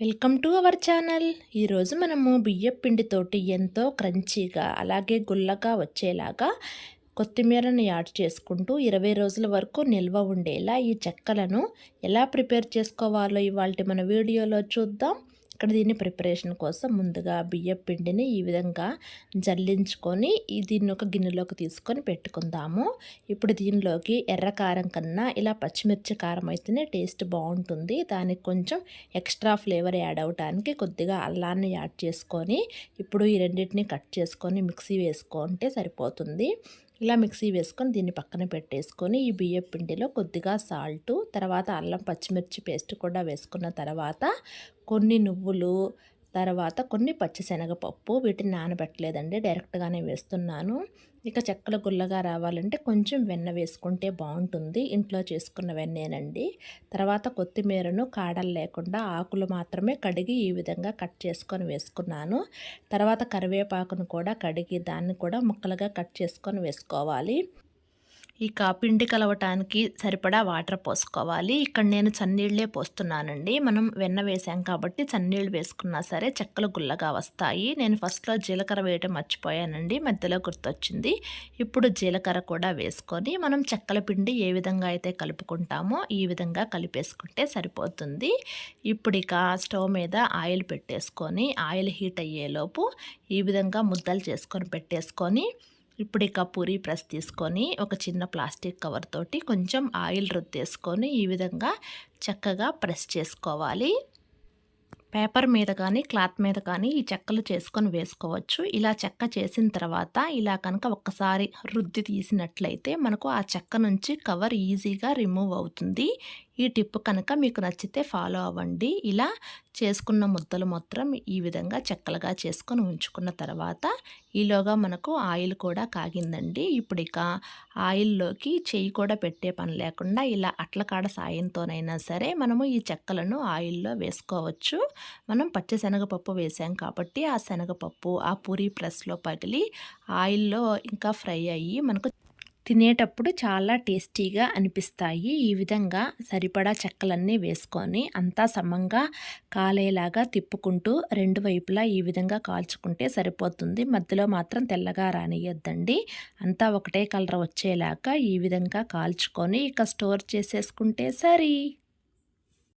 Welcome to our channel. ఈరోజు మనము బియ్యం పిండితోటి ఎంతో క్రంచీగా అలాగే గుల్లగా వచ్చేలాగా కొత్తిమీరను యాడ్ చేసుకుంటూ ఇరవై రోజుల వరకు నిల్వ ఉండేలా ఈ చెక్కలను ఎలా ప్రిపేర్ చేసుకోవాలో ఇవాళ మన వీడియోలో చూద్దాం. ఇక్కడ దీన్ని ప్రిపరేషన్ కోసం ముందుగా బియ్యం పిండిని ఈ విధంగా జల్లించుకొని దీన్ని ఒక గిన్నెలోకి తీసుకొని పెట్టుకుందాము. ఇప్పుడు దీనిలోకి ఎర్ర కారం కన్నా ఇలా పచ్చిమిర్చి కారం అయితేనే టేస్ట్ బాగుంటుంది. దానికి కొంచెం ఎక్స్ట్రా ఫ్లేవర్ యాడ్ అవడానికి కొద్దిగా అల్లాన్ని యాడ్ చేసుకొని ఇప్పుడు ఈ రెండింటిని కట్ చేసుకొని మిక్సీ వేసుకుంటే సరిపోతుంది. ఇలా మిక్సీ వేసుకొని దీన్ని పక్కన పెట్టేసుకొని ఈ బియ్యం పిండిలో కొద్దిగా సాల్టు తర్వాత అల్లం పచ్చిమిర్చి పేస్ట్ కూడా వేసుకున్న తర్వాత కొన్ని నువ్వులు తర్వాత కొన్ని పచ్చిశనగపప్పు వీటిని నానబెట్టలేదండి. డైరెక్ట్గానే వేస్తున్నాను. ఇక చెక్కలు గుల్లగా రావాలంటే కొంచెం వెన్న వేసుకుంటే బాగుంటుంది. ఇంట్లో చేసుకున్న వెన్నేనండి తర్వాత కొత్తిమీరను కాడలు లేకుండా ఆకులు మాత్రమే కడిగి ఈ విధంగా కట్ చేసుకొని వేసుకున్నాను. తర్వాత కరివేపాకును కూడా కడిగి దాన్ని కూడా ముక్కలుగా కట్ చేసుకొని వేసుకోవాలి. ఇక పిండి కలవటానికి సరిపడా వాటర్ పోసుకోవాలి. ఇక్కడ నేను చన్నీళ్ళే పోస్తున్నానండి. మనం వెన్న వేసాం కాబట్టి చన్నీళ్ళు వేసుకున్నా సరే చెక్కలు గుల్లగా వస్తాయి. నేను ఫస్ట్లో జీలకర్ర వేయటం మర్చిపోయానండి. మధ్యలో గుర్తొచ్చింది. ఇప్పుడు జీలకర్ర కూడా వేసుకొని మనం చెక్కల పిండి ఏ విధంగా అయితే కలుపుకుంటామో ఈ విధంగా కలిపేసుకుంటే సరిపోతుంది. ఇప్పుడు ఇక స్టవ్ మీద ఆయిల్ పెట్టేసుకొని ఆయిల్ హీట్ అయ్యేలోపు ఈ విధంగా ముద్దలు చేసుకొని పెట్టేసుకొని ఇప్పుడు ఇక పూరి ప్రెస్ తీసుకొని ఒక చిన్న ప్లాస్టిక్ కవర్ తోటి కొంచెం ఆయిల్ రుద్దేసుకొని ఈ విధంగా చక్కగా ప్రెస్ చేసుకోవాలి. పేపర్ మీద కానీ క్లాత్ మీద కానీ ఈ చెక్కలు చేసుకొని వేసుకోవచ్చు. ఇలా చెక్క చేసిన తర్వాత ఇలా కనుక ఒక్కసారి రుద్ది తీసినట్లయితే మనకు ఆ చెక్క నుంచి కవర్ ఈజీగా రిమూవ్ అవుతుంది. ఈ టిప్ కనుక మీకు నచ్చితే ఫాలో అవ్వండి. ఇలా చేసుకున్న ముద్దలు మొత్తం ఈ విధంగా చెక్కలుగా చేసుకొని ఉంచుకున్న తర్వాత ఈలోగా మనకు ఆయిల్ కూడా కాగిందండి. ఇప్పుడు ఇక ఆయిల్లోకి చెయ్యి కూడా పెట్టే పని లేకుండా ఇలా అట్లకాడ సాయంతోనైనా సరే మనము ఈ చెక్కలను ఆయిల్లో వేసుకోవచ్చు. మనం పచ్చి శనగపప్పు వేసాం కాబట్టి ఆ శనగపప్పు ఆ పూరి ప్రెస్లో పగిలి ఆయిల్లో ఇంకా ఫ్రై అయ్యి మనకు తినేటప్పుడు చాలా టేస్టీగా అనిపిస్తాయి. ఈ విధంగా సరిపడా చెక్కలన్నీ వేసుకొని అంతా సమంగా కాలేలాగా తిప్పుకుంటూ రెండు వైపులా ఈ విధంగా కాల్చుకుంటే సరిపోతుంది. మధ్యలో మాత్రం తెల్లగా రానియద్దండి అంతా ఒకటే కలర్ వచ్చేలాగా ఈ విధంగా కాల్చుకొని ఇక స్టోర్ చేసేసుకుంటే సరి.